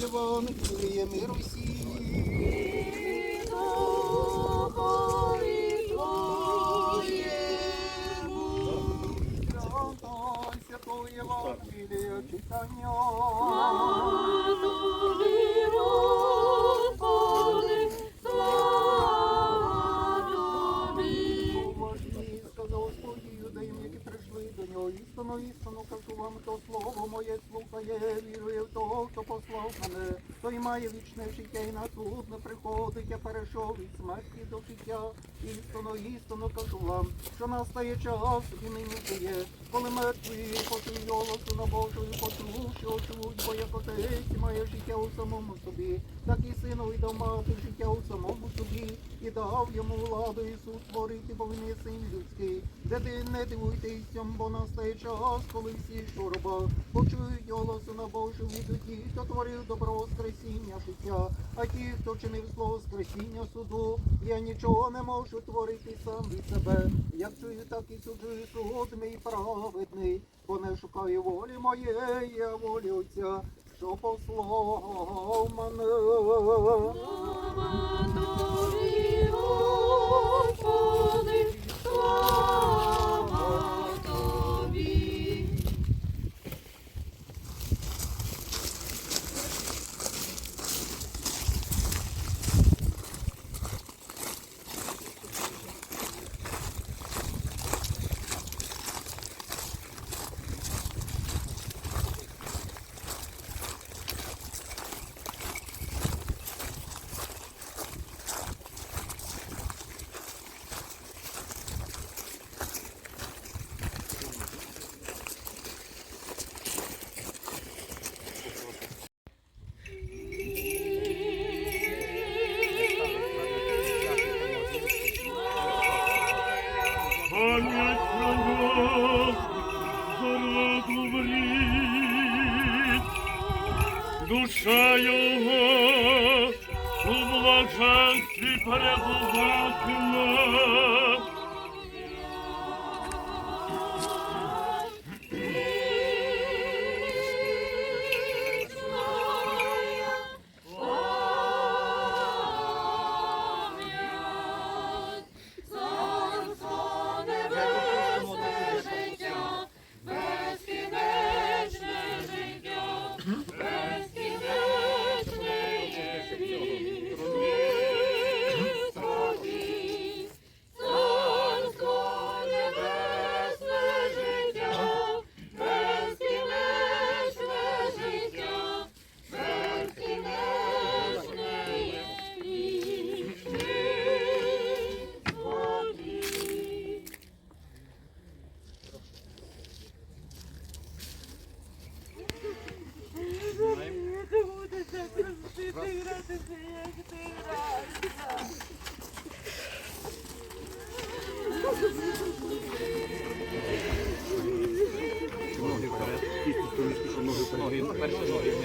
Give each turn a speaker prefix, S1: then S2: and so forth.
S1: Євангеліє миру. Свято Святого Євангелія читання. Уважні, сказав Господь юдеям, які прийшли до нього. Істину, істину, кажу вам, то слово моє слухає, вірує в того, хто послав мене. Той має вічне життя і на суд не приходить, я перейшов від смерті до життя. Істину, істину, кажу вам, що настає час і нині вже є, коли мертві почують голосу на Божою, почув, що чують, бо як отець має життя у самому собі, так і синові дав мати життя у самому собі, і дав йому владу Ісус творити, бо він є син людський. Де ти не дивуйтеся, бо настає час, коли всі, що роба, почують голосу Божу від ті, хто творив добро воскресіння життя, а ті, хто чинив зло воскресіння суду, я нічого не можу творити сам від себе. Як чую, так і суджую суд мій праведний, бо не шукаю волі моєї, а волі Отця, що послав мене.
S2: Пам'ять про нього зароду вріт, душа його у блаженстві перебуватиме.
S3: Uhum. Ноги вперед, ноги вперед.